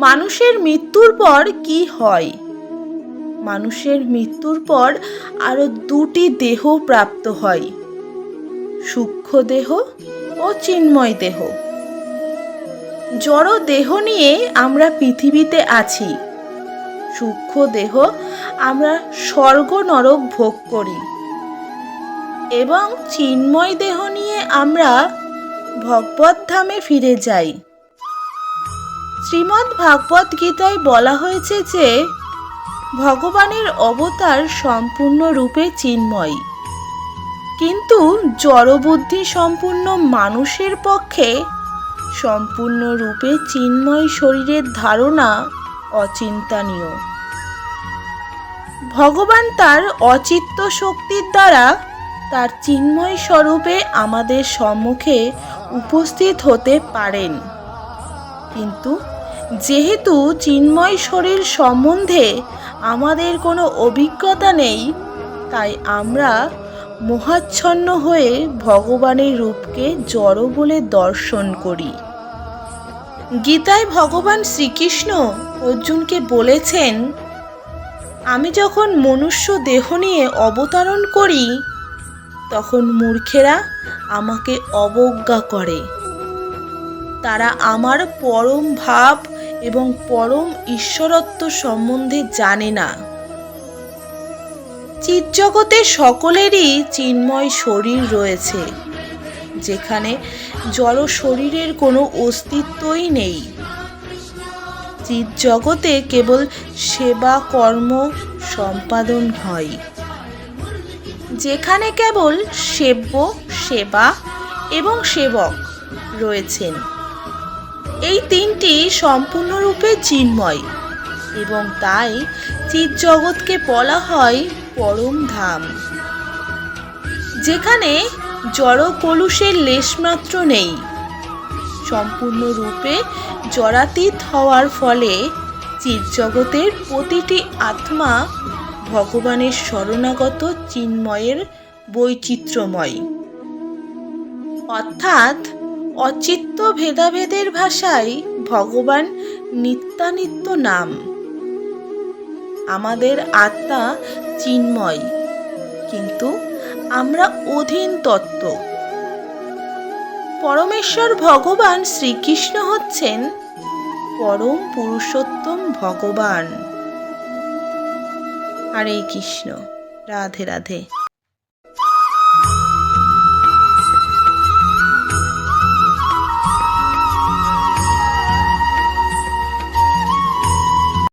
মানুষের মৃত্যুর পর কি হয়? মানুষের মৃত্যুর পর আরও দুটি দেহ প্রাপ্ত হয়। সূক্ষ্ম দেহ ও চিন্ময় দেহ। জড় দেহ নিয়ে আমরা পৃথিবীতে আছি। সূক্ষ্ম দেহ আমরা স্বর্গ নরক ভোগ করি। এবং চিন্ময় দেহ নিয়ে আমরা ভগবত ধামে ফিরে যাই। শ্রীমদ্ ভাগবত গীতায় বলা হয়েছে যে, ভগবানের অবতার সম্পূর্ণরূপে চিন্ময়। কিন্তু জড়বুদ্ধি সম্পূর্ণ মানুষের পক্ষে সম্পূর্ণরূপে চিন্ময় শরীরের ধারণা অচিন্তনীয়। ভগবান তার অচিত্ত শক্তির দ্বারা তার চিন্ময় স্বরূপে আমাদের সম্মুখে উপস্থিত হতে পারেন। কিন্তু যেহেতু চিন্ময় শরীর সম্বন্ধে আমাদের কোনো অভিজ্ঞতা নেই, তাই আমরা মোহাচ্ছন্ন হয়ে ভগবানের রূপকে জড় বলে দর্শন করি। গীতায় ভগবান শ্রীকৃষ্ণ অর্জুনকে বলেছেন, আমি যখন মনুষ্য দেহ নিয়ে অবতরণ করি, তখন মূর্খেরা আমাকে অবজ্ঞা করে। তারা আমার পরম ভাব এবং পরম ঈশ্বরত্ব সম্বন্ধে জানে না। চিৎজগতে সকলেরই চিন্ময় শরীর রয়েছে, যেখানে জড় শরীরের কোনো অস্তিত্বই নেই। চিৎজগতে কেবল সেবা, কর্ম, সম্পাদন হয়, যেখানে কেবল সেব্য, সেবা এবং সেবক রয়েছেন। এই তিনটি সম্পূর্ণরূপে চিন্ময় এবং তাই চিৎজগৎকে বলা হয় পরম ধাম। যেখানে জড় কলুষের লেশমাত্র নেই। সম্পূর্ণরূপে জরাতীত হওয়ার ফলে চিৎজগতের প্রতিটি আত্মা ভগবানের শরণাগত চিন্ময়ের বৈচিত্র্যময়। অর্থাৎ অচিত্ত ভেদাভেদের ভাষায় ভগবান নিত্যানিত্য নাম। আমাদের আত্মা চিন্ময়, কিন্তু আমরা অধীন তত্ত্ব। পরমেশ্বর ভগবান শ্রীকৃষ্ণ হচ্ছেন পরম পুরুষোত্তম ভগবান। হরে কৃষ্ণ, রাধে রাধে।